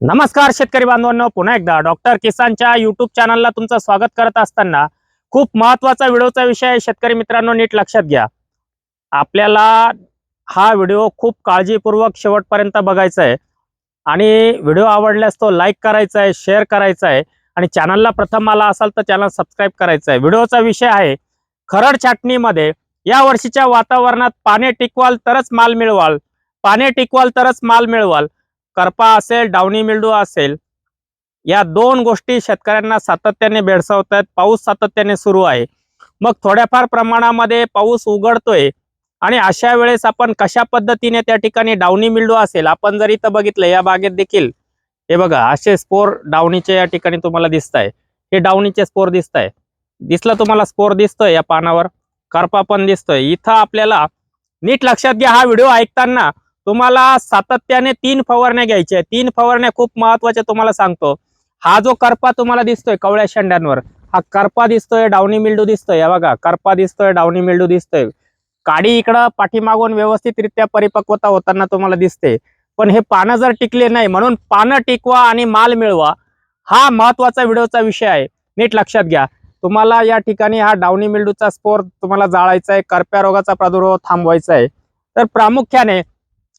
नमस्कार शेतकरी बांधवांनो पुन्हा एकदा डॉक्टर किसानच्या युट्यूब चॅनलला तुमचं स्वागत करत असताना खूप महत्त्वाचा व्हिडिओचा विषय आहे. शेतकरी मित्रांनो नीट लक्षात घ्या. आपल्याला हा व्हिडिओ खूप काळजीपूर्वक शेवटपर्यंत बघायचा आहे आणि व्हिडिओ आवडल्यास तो लाईक करायचा आहे शेअर करायचा आहे आणि चॅनलला प्रथम आला असाल तर चॅनल सबस्क्राईब करायचं आहे व्हिडिओचा विषय आहे खरड छाटणीमध्ये या वर्षीच्या वातावरणात पाने टिकवाल तरच माल मिळवाल. पाने टिकवाल तरच माल मिळवाल. करपा असेल डावणी मिल्डू असेल या दोन गोष्टी शेतकऱ्यांना सातत्याने भेडसावत आहेत पाऊस सातत्याने सुरू आहे. मग थोड्याफार प्रमाणामध्ये पाऊस उघडतोय आणि अशा वेळेस आपण कशा पद्धतीने त्या ठिकाणी डावणी मिल्डू असेल आपण जर इथं बघितलं या बागेत देखील हे बघा असे स्पोर डावणीचे या ठिकाणी तुम्हाला दिसत आहे हे डावणीचे स्पोर दिसत आहे तुम्हाला स्पोर दिसतोय या पानावर? करपा पण दिसतोय. इथं आपल्याला नीट लक्षात घ्या हा व्हिडिओ ऐकताना तुम्हाला सातत्याने तीन फवारण्या घ्यायच्या आहेत. तीन फवारण्या खूप महत्त्वाच्या तुम्हाला सांगतो. हा जो करपा तुम्हाला दिसतोय कवळ्या शेंड्यांवर हा करपा दिसतोय डावणी मिल्डू दिसतोय. या बघा करपा दिसतोय डावणी मिल्डू दिसतोय. काडी इकडं पाठीमागून व्यवस्थितरित्या परिपक्वता होताना तुम्हाला दिसते. पण हे पानं जर टिकले नाही म्हणून पानं टिकवा आणि माल मिळवा. हा महत्त्वाचा व्हिडिओचा विषय आहे. नीट लक्षात घ्या. तुम्हाला या ठिकाणी हा डावणी मिल्डूचा स्पोर तुम्हाला जाळायचा आहे. करप्या रोगाचा प्रादुर्भाव थांबवायचा आहे. तर प्रामुख्याने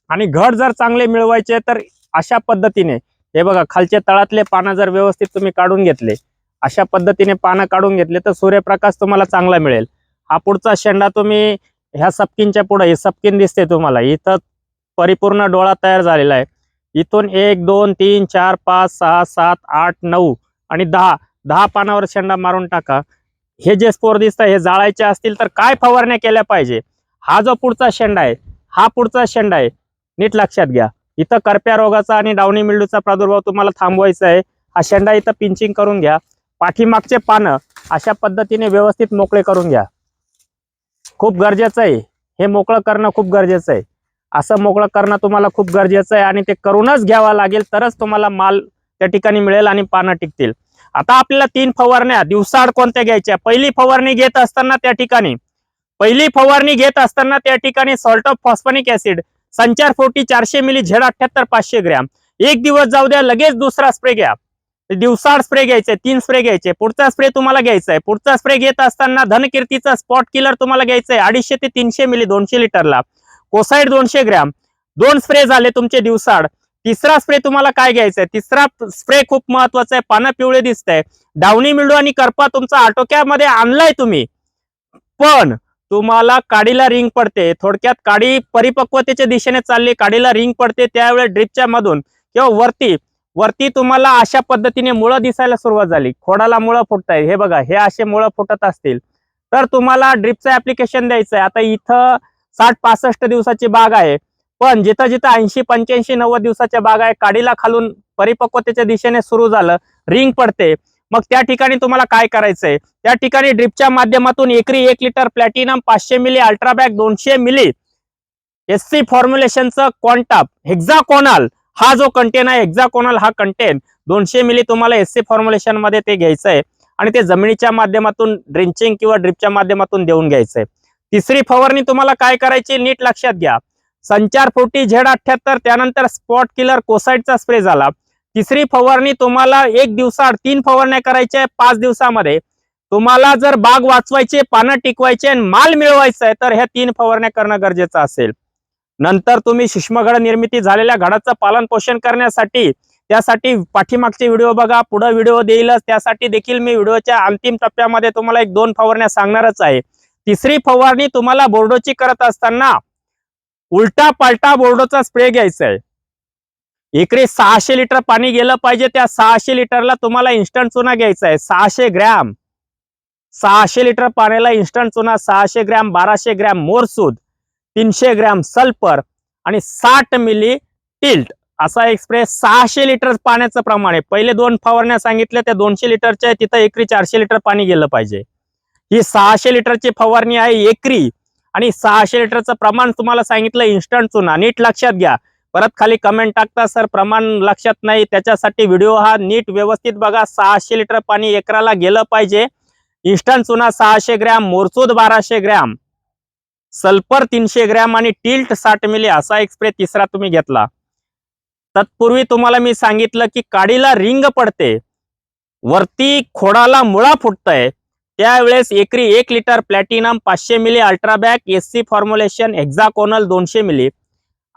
आणि घड जर चांगले मिळवायचे तर अशा पद्धतीने हे बघा खालचे तळातले पानं जर व्यवस्थित तुम्ही काढून घेतले अशा पद्धतीने पानं काढून घेतले तर सूर्यप्रकाश तुम्हाला चांगला मिळेल. हा पुढचा शेंडा तुम्ही ह्या सपकिनच्या पुढे हे सपकिन दिसते तुम्हाला. इथं परिपूर्ण डोळा तयार झालेला आहे. इथून एक दोन तीन चार पाच सहा सात आठ नऊ आणि दहा दहा पानावर शेंडा मारून टाका. हे जे स्पोर दिसत हे जाळायचे असतील तर काय फवारण्या केल्या पाहिजे? हा जो पुढचा शेंडा आहे हा पुढचा शेंडा आहे. नीट लक्षात घ्या. इथं करप्या रोगाचा आणि डावणी मिल्डूचा प्रादुर्भाव तुम्हाला थांबवायचा आहे. हा शेंडा इथं पिंचिंग करून घ्या. पाठीमागचे पानं अशा पद्धतीने व्यवस्थित मोकळे करून घ्या. खूप गरजेचं आहे. हे मोकळं करणं खूप गरजेचं आहे. असं मोकळं करणं तुम्हाला खूप गरजेचं आहे आणि ते करूनच घ्यावा लागेल तरच तुम्हाला माल त्या ठिकाणी मिळेल आणि पानं टिकतील. आता आपल्याला तीन फवारण्या दिवसाआड कोणत्या घ्यायच्या? पहिली फवारणी घेत असताना त्या ठिकाणी. पहिली फवारणी घेत असताना त्या ठिकाणी सॉल्ट ऑफ फॉस्फॉनिक ऍसिड संचार फोर्टी चारशे मिली झेड अठ्याहत्तर पाचशे ग्रॅम. एक दिवस जाऊ द्या लगेच दुसरा स्प्रे घ्या. दिवसाआड स्प्रे घ्यायचे तीन स्प्रे घ्यायचे पुढचा स्प्रे तुम्हाला घ्यायचा आहे. पुढचा स्प्रे घेत असताना धनकीर्तीचा स्पॉट किलर तुम्हाला घ्यायचा आहे. अडीचशे ते तीनशे मिली दोनशे लिटरला. कोसाईड दोनशे ग्रॅम. दोन स्प्रे झाले तुमचे दिवसाड तिसरा स्प्रे तुम्हाला काय घ्यायचा आहे? तिसरा स्प्रे खूप महत्त्वाचा आहे. पानं पिवळे दिसत आहे डावणी मिळू आणि करपा तुमचा आटोक्यामध्ये आणलाय तुम्ही. पण तुम्हाला काडीला रिंग पडते. थोडक्यात काडी परिपक्वतेच्या दिशेने चालली काडीला रिंग पडते त्यावेळेस ड्रिपच्या मधून किंवा वरती. वरती तुम्हाला अशा पद्धतीने मुळं दिसायला सुरुवात झाली. खोडाला मुळं फुटत हे बघा हे असे मुळं फुटत असतील. तर तुम्हाला ड्रिपचं ऍप्लिकेशन द्यायचं आहे. आता इथं साठ पासष्ट दिवसाची बाग आहे. पण जिथं जिथं ऐंशी पंच्याऐंशी नव्वद दिवसाच्या बाग आहे काडीला खालून परिपक्वतेच्या दिशेने सुरू झालं रिंग पडते. मग त्या ठिकाणी तुम्हाला काय करायचंय? त्या ठिकाणी ड्रिपच्या माध्यमातून एकरी एक लिटर प्लॅटिनम पाचशे मिली अल्ट्राबॅक दोनशे मिली एस सी फॉर्म्युलेशनचं क्वांटाप हेक्झाकोनाल हा जो कंटेन आहे हेक्झाकोनाल हा कंटेन दोनशे मिली तुम्हाला एस सी फॉर्म्युलेशनमध्ये ते घ्यायचंय. आणि ते जमिनीच्या माध्यमातून ड्रिंचिंग किंवा ड्रिपच्या माध्यमातून देऊन घ्यायचंय. तिसरी फवारणी तुम्हाला काय करायची? नीट लक्षात घ्या. संचार फोर्टी झेड अठ्ठ्याहत्तर त्यानंतर स्पॉट किलर कोसाईडचा स्प्रे झाला. तिसरी फवारणी तुम्हाला एक दिवसाआड तीन फवारण्या करायच्या आहे पाच दिवसामध्ये. तुम्हाला जर बाग वाचवायचे पानं टिकवायचे आणि माल मिळवायचा आहे तर ह्या तीन फवारण्या करणं गरजेचं असेल. नंतर तुम्ही शिश्मघड निर्मिती झालेल्या घडाचं पालन पोषण करण्यासाठी त्यासाठी पाठीमागचे व्हिडिओ बघा पुढे व्हिडिओ देईलच. त्यासाठी देखील मी व्हिडिओच्या अंतिम टप्प्यामध्ये तुम्हाला एक दोन फवारण्या सांगणारच आहे. तिसरी फवारणी तुम्हाला बोर्डोची करत असताना उलटा पालटा बोर्डोचा स्प्रे घ्यायचा आहे. एकरी सहाशे लिटर पाणी गेलं पाहिजे त्या सहाशे लिटरला तुम्हाला इन्स्टंट चुना घ्यायचा आहे. सहाशे ग्रॅम. सहाशे लिटर पाण्याला इन्स्टंट चुना सहाशे ग्रॅम बाराशे ग्रॅम मोरसूद तीनशे ग्रॅम सल्फर आणि साठ मिली टिल्ट. असा एक स्प्रे सहाशे लिटर पाण्याचं प्रमाण आहे. पहिले दोन फवारण्या सांगितल्या त्या दोनशे लिटरच्या आहे, तिथं एकरी चारशे लिटर पाणी गेलं पाहिजे. ही सहाशे लिटरची फवारणी आहे एकरी आणि सहाशे लिटरचं प्रमाण तुम्हाला सांगितलं इन्स्टंट चुना. नीट लक्षात घ्या. परत खाली कमेंट टाकता सर प्रमाण लक्षात नाही. त्याच्यासाठी व्हिडिओ हा नीट व्यवस्थित बघा. सहाशे लिटर पाणी एकराला गेलं पाहिजे. इन्स्टंट चुना सहाशे ग्रॅम मोरचूद बाराशे ग्रॅम सल्फर तीनशे ग्रॅम आणि टिल्ट साठ मिली असा एक स्प्रे तिसरा तुम्ही घेतला. तत्पूर्वी तुम्हाला मी सांगितलं की काडीला रिंग पडते. वरती खोडाला मुळा फुटतंय. त्यावेळेस एकरी एक लिटर प्लॅटिनम पाचशे मिली अल्ट्राबॅक एस सी फॉर्म्युलेशन एक्झाकोनल दोनशे मिली.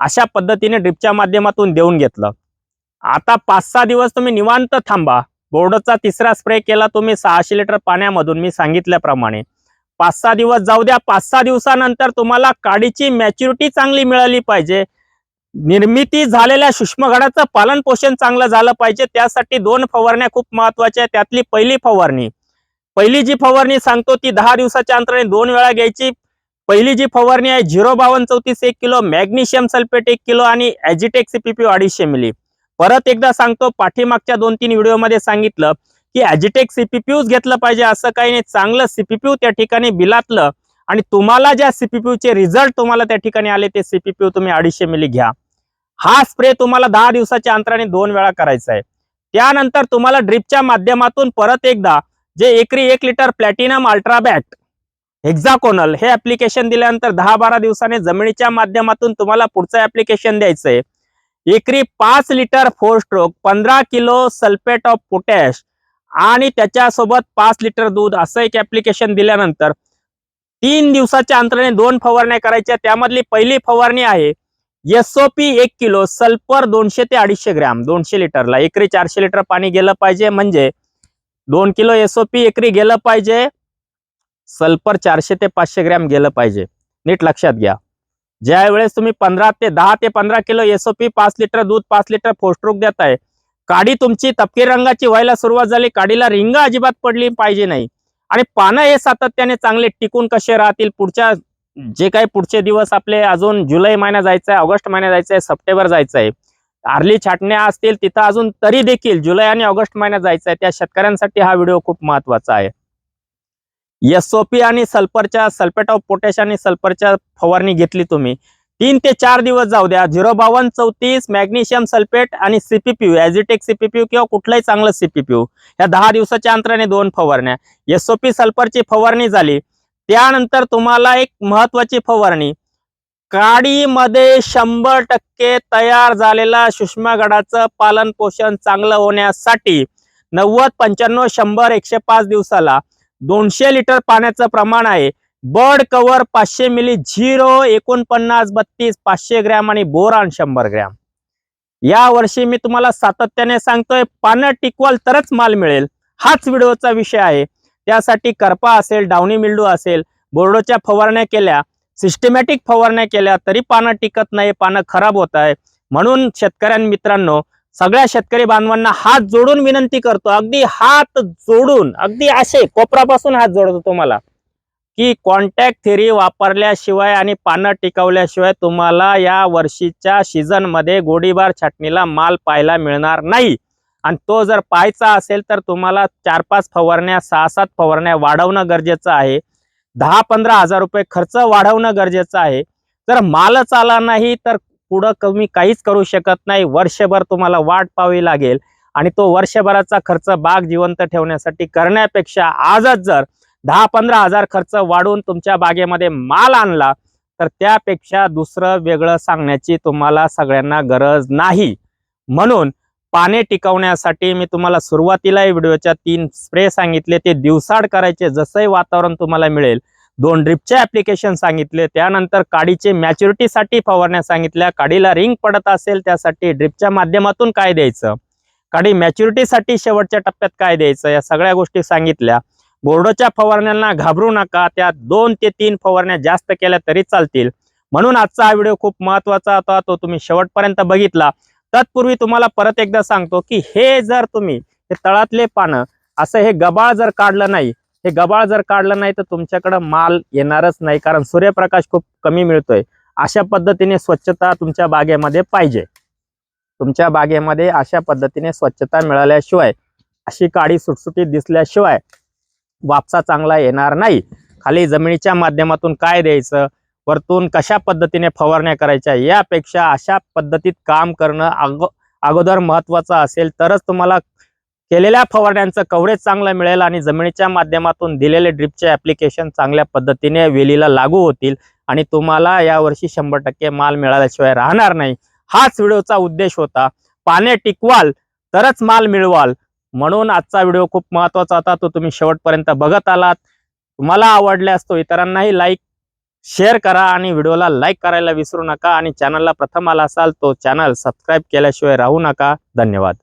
अशा पद्धतीने ड्रिपच्या माध्यमातून देऊन घेतलं. आता पाच सहा दिवस तुम्ही निवांत थांबा. बोर्डचा तिसरा स्प्रे केला तुम्ही सहाशे लिटर पाण्यामधून मी सांगितल्याप्रमाणे. पाच सहा दिवस जाऊ द्या. पाच सहा दिवसानंतर तुम्हाला काडीची मॅच्युरिटी चांगली मिळाली पाहिजे. निर्मिती झालेल्या सूक्ष्मघडाचं पालन पोषण चांगलं झालं पाहिजे. त्यासाठी दोन फवारण्या खूप महत्त्वाच्या आहेत. त्यातली पहिली फवारणी. पहिली जी फवारणी सांगतो ती दहा दिवसाच्या अंतराने दोन वेळा घ्यायची. पहिली जी फवारणी आहे झिरो बावन्न चौतीस एक किलो मॅग्नेशियम सल्फेट एक किलो आणि ॲजिटेक सीपीपी अडीचशे मिली. परत एकदा सांगतो पाठीमागच्या दोन तीन व्हिडिओमध्ये सांगितलं की ॲजिटेक सीपीपीयूच घेतलं पाहिजे असं काही नाही. चांगलं सीपीपीयू त्या ठिकाणी बिलातलं आणि तुम्हाला ज्या सीपीपीयूचे रिझल्ट तुम्हाला त्या ठिकाणी आले ते सीपीपीयू तुम्ही अडीचशे मिली घ्या. हा स्प्रे तुम्हाला दहा दिवसाच्या अंतराने दोन वेळा करायचा आहे. त्यानंतर तुम्हाला ड्रिपच्या माध्यमातून परत एकदा जे एकरी एक लिटर प्लॅटिनम अल्ट्राबॅट हेक्झाकोनल हे ऍप्लिकेशन दिल्यानंतर दहा बारा दिवसाने जमिनीच्या माध्यमातून तुम्हाला पुढचं ऍप्लिकेशन आहे एकरी पाच लिटर फोर स्ट्रोक पंधरा किलो सल्फेट ऑफ पोटॅश आणि त्याच्यासोबत पाच लिटर दूध असं एक ऍप्लिकेशन दिल्यानंतर तीन दिवसाच्या अंतराने दोन फवारण्या करायच्या. त्यामधली पहिली फवारणी आहे एसओपी एक किलो सल्फर दोनशे ते अडीचशे ग्रॅम दोनशे लिटरला. एकरी चारशे लिटर पाणी गेलं पाहिजे. म्हणजे दोन किलो एसओपी एकरी गेलं पाहिजे. सल्फर चारशे ते पाचशे ग्रॅम गेलं पाहिजे. नीट लक्षात घ्या. ज्यावेळेस तुम्ही पंधरा ते दहा ते पंधरा किलो एसओपी पाच लिटर दूध पाच लिटर फोस्ट्रोक देताय काडी तुमची तपकी रंगाची व्हायला सुरुवात झाली काडीला रिंग अजिबात पडली पाहिजे नाही. आणि पानं हे सातत्याने चांगले टिकून कसे राहतील? पुढच्या जे काही पुढचे दिवस आपले अजून जुलै महिना जायचा आहे ऑगस्ट महिना जायचा आहे सप्टेंबर जायचं आहे आरली छाटण्या असतील तिथं अजून तरी देखील जुलै आणि ऑगस्ट महिन्यात जायचं आहे त्या शेतकऱ्यांसाठी हा व्हिडिओ खूप महत्त्वाचा आहे. एसओपी आणि सल्फरच्या सल्फेट ऑफ पोटॅश आणि सल्फरच्या फवारणी घेतली तुम्ही. तीन ते चार दिवस जाऊ द्या. झिरो बावन्न चौतीस मॅग्नेशियम सल्फेट आणि सीपीपीयू ॲझिटेक सीपीपीयू किंवा कुठलंही चांगलं सीपीपीयू या दहा दिवसाच्या अंतराने दोन फवारण्या. एसओपी सल्फरची फवारणी झाली. त्यानंतर तुम्हाला एक महत्वाची फवारणी. काडीमध्ये शंभर टक्के तयार झालेला सूक्ष्मगडाचं पालन पोषण चांगलं होण्यासाठी नव्वद पंच्याण्णव शंभर एकशे पाच दिवसाला दोनशे लिटर पाण्याचं प्रमाण आहे. बर्ड कव्हर पाचशे मिली झिरो एकोणपन्नास बत्तीस पाचशे ग्रॅम आणि बोरान शंभर ग्रॅम. या वर्षी मी तुम्हाला सातत्याने सांगतोय पानं टिकवाल तरच माल मिळेल. हाच व्हिडिओचा विषय आहे. त्यासाठी करपा असेल डावणी मिल्डू असेल बोर्डोच्या फवारण्या केल्या सिस्टमॅटिक फवारण्या केल्या तरी पानं टिकत नाही पानं खराब होत आहे. म्हणून शेतकऱ्यां मित्रांनो सगळ्या शेतकरी बांधवांना हात जोडून विनंती करतो. अगदी हात जोडून अगदी असे कोपरापासून हात जोडतो तुम्हाला की कॉन्टॅक्ट थेरी वापरल्याशिवाय आणि पानं टिकवल्याशिवाय तुम्हाला या वर्षीच्या सीझनमध्ये गोडीबार छाटणीला माल पाहायला मिळणार नाही. आणि तो जर पाहायचा असेल तर तुम्हाला चार पाच फवारण्या सहा सात फवारण्या वाढवणं गरजेचं आहे. दहा पंधरा हजार रुपये खर्च वाढवणं गरजेचं आहे. जर मालच आला नाही तर पुढं कमी काहीच करू शकत नाही. वर्षभर तुम्हाला वाट पाहावी लागेल. आणि तो वर्षभराचा खर्च बाग जिवंत ठेवण्यासाठी करण्यापेक्षा आजच जर दहा पंधरा हजार खर्च वाढून तुमच्या बागेमध्ये माल आणला तर त्यापेक्षा दुसरं वेगळं सांगण्याची तुम्हाला सगळ्यांना गरज नाही. म्हणून पाने टिकवण्यासाठी मी तुम्हाला सुरुवातीला व्हिडिओच्या तीन स्प्रे सांगितले. ते दिवसाड करायचे जसंही वातावरण तुम्हाला मिळेल. दोन ड्रिपचे ऍप्लिकेशन सांगितले. त्यानंतर काडीचे मॅच्युरिटीसाठी फवारण्या सांगितल्या. काडीला रिंग पडत असेल त्यासाठी ड्रिपच्या माध्यमातून काय द्यायचं? काडी मॅच्युरिटीसाठी शेवटच्या टप्प्यात काय द्यायचं? या सगळ्या गोष्टी सांगितल्या. बोर्डोच्या फवारण्यांना घाबरू नका. त्या दोन ते तीन फवारण्या जास्त केल्या तरी चालतील. म्हणून आजचा हा व्हिडिओ खूप महत्त्वाचा होता. तो तुम्ही शेवटपर्यंत बघितला. तत्पूर्वी तुम्हाला परत एकदा सांगतो की हे जर तुम्ही हे तळातले पानं असं हे गबाळ जर काढलं नाही हे गबाळ जर काढलं नाही तर तुमच्याकडं माल येणारच नाही कारण सूर्यप्रकाश खूप कमी मिळतोय. अशा पद्धतीने स्वच्छता तुमच्या बागेमध्ये पाहिजे. तुमच्या बागेमध्ये अशा पद्धतीने स्वच्छता मिळाल्याशिवाय अशी काडी सुटसुटीत दिसल्याशिवाय वापसा चांगला येणार नाही. खाली जमिनीच्या माध्यमातून काय द्यायचं? वरतून कशा पद्धतीने फवारण्या करायच्या? यापेक्षा अशा पद्धतीत काम करणं अगो अगोदर महत्वाचं असेल तरच तुम्हाला केलेल्या फवारण्यांचं कव्हरेज चांगलं मिळेल आणि जमिनीच्या माध्यमातून दिलेले ड्रिपचे ऍप्लिकेशन चांगल्या पद्धतीने वेलीला लागू होतील आणि तुम्हाला यावर्षी शंभर टक्के माल मिळाल्याशिवाय राहणार नाही. हाच व्हिडिओचा उद्देश होता. पाने टिकवाल तरच माल मिळवाल. म्हणून आजचा व्हिडिओ खूप महत्त्वाचा होता. तो तुम्ही शेवटपर्यंत बघत आलात. तुम्हाला आवडल्यास तो इतरांनाही लाईक शेअर करा आणि व्हिडिओला लाईक करायला विसरू नका आणि चॅनलला प्रथम आला असाल तो चॅनल सबस्क्राईब केल्याशिवाय राहू नका. धन्यवाद.